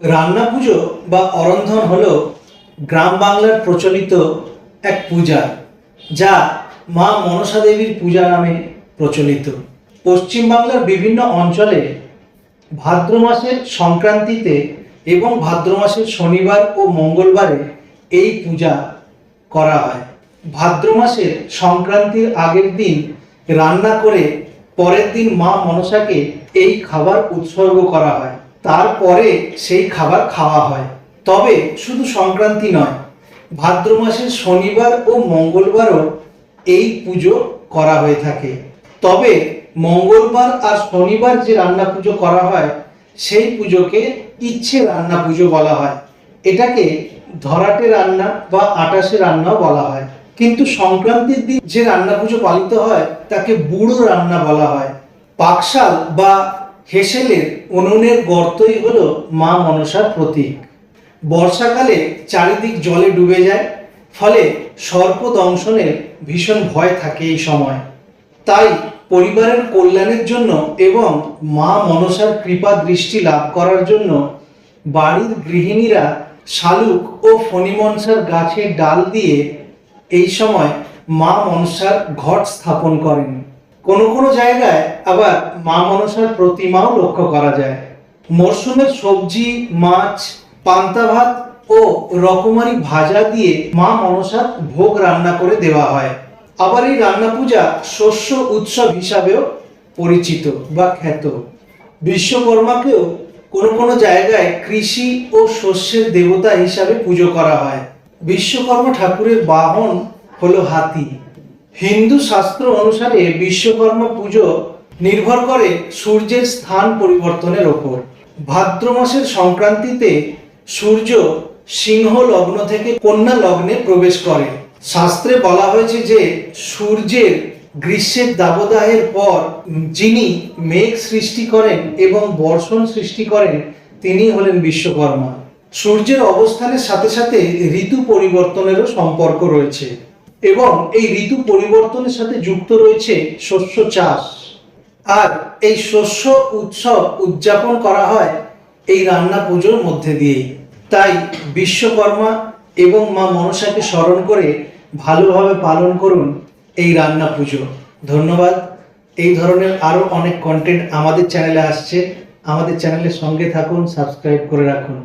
রান্না পুজো বা অরন্ধন হলো গ্রাম বাংলার প্রচলিত এক পূজা, যা মা মনসা দেবীর পূজা নামে প্রচলিত। পশ্চিমবাংলার বিভিন্ন অঞ্চলে ভাদ্র মাসের সংক্রান্তিতে এবং ভাদ্র মাসের শনিবার ও মঙ্গলবারে এই পূজা করা হয়। ভাদ্র মাসের সংক্রান্তির আগের দিন রান্না করে পরের দিন মা মনসাকে এই খাবার উৎসর্গ করা হয়। তারপরে সেই খাবার খাওয়া হয়। তবে শুধু সংক্রান্তি নয়, ভাদ্র মাসের শনিবার ও মঙ্গলবারও এই পুজো করা হয়ে থাকে। তবে মঙ্গলবার আর শনিবার যে রান্না পুজো করা হয়, সেই পুজোকে ইচ্ছে রান্না পুজো বলা হয়। এটাকে ধরাটে রান্না বা আটাশে রান্নাও বলা হয়। কিন্তু সংক্রান্তির দিন যে রান্না পুজো পালিত হয়, তাকে বুড়ো রান্না বলা হয়। পাকশাল বা হেসেলের উনুনের গর্তই হল মা মনসার প্রতীক। বর্ষাকালে চারিদিক জলে ডুবে যায়, ফলে সর্প দংশনের ভীষণ ভয় থাকে এই সময়। তাই পরিবারের কল্যাণের জন্য এবং মা মনসার কৃপা দৃষ্টি লাভ করার জন্য বাড়ির গৃহিণীরা শালুক ও ফণিমনসার গাছের ডাল দিয়ে এই সময় মা মনসার ঘট স্থাপন করেন। কোনো কোনো জায়গায় আবার মা মনসার প্রতিমাও লক্ষ্য করা যায়। মরশুমের সবজি, মাছ, পান্তা ভাত ও রকমারি ভাজা দিয়ে মা মনসার ভোগ রান্না করে দেওয়া হয়। আবার এই রান্না পূজা শস্য উৎসব হিসাবেও পরিচিত বা খ্যাত। বিশ্বকর্মাকেও কোনো কোনো জায়গায় কৃষি ও শস্যের দেবতা হিসাবে পুজো করা হয়। বিশ্বকর্মা ঠাকুরের বাহন হলো হাতি। হিন্দু শাস্ত্র অনুসারে বিশ্বকর্মা পুজো নির্ভর করে সূর্যের স্থান পরিবর্তনের ওপর। ভাদ্র মাসের সংক্রান্তিতে সূর্য সিংহ লগ্ন থেকে কন্যা লগ্নে প্রবেশ করে। শাস্ত্রে বলা হয়েছে যে, সূর্যের গ্রীষ্মের দাবদাহের পর যিনি মেঘ সৃষ্টি করেন এবং বর্ষণ সৃষ্টি করেন, তিনি হলেন বিশ্বকর্মা। সূর্যের অবস্থানের সাথে সাথে ঋতু পরিবর্তনেরও সম্পর্ক রয়েছে। এবং এই ঋতু পরিবর্তনের সাথে যুক্ত রয়েছে শস্য চাষ। আর এই শস্য উৎসব উদযাপন করা হয় এই রান্না পুজোর মধ্যে দিয়েই। তাই বিশ্বকর্মা এবং মা মনসাকে স্মরণ করে ভালোভাবে পালন করুন এই রান্না পুজো। ধন্যবাদ। এই ধরনের আরও অনেক কন্টেন্ট আমাদের চ্যানেলে আসছে। আমাদের চ্যানেলের সঙ্গে থাকুন সাবস্ক্রাইব করে রাখুন।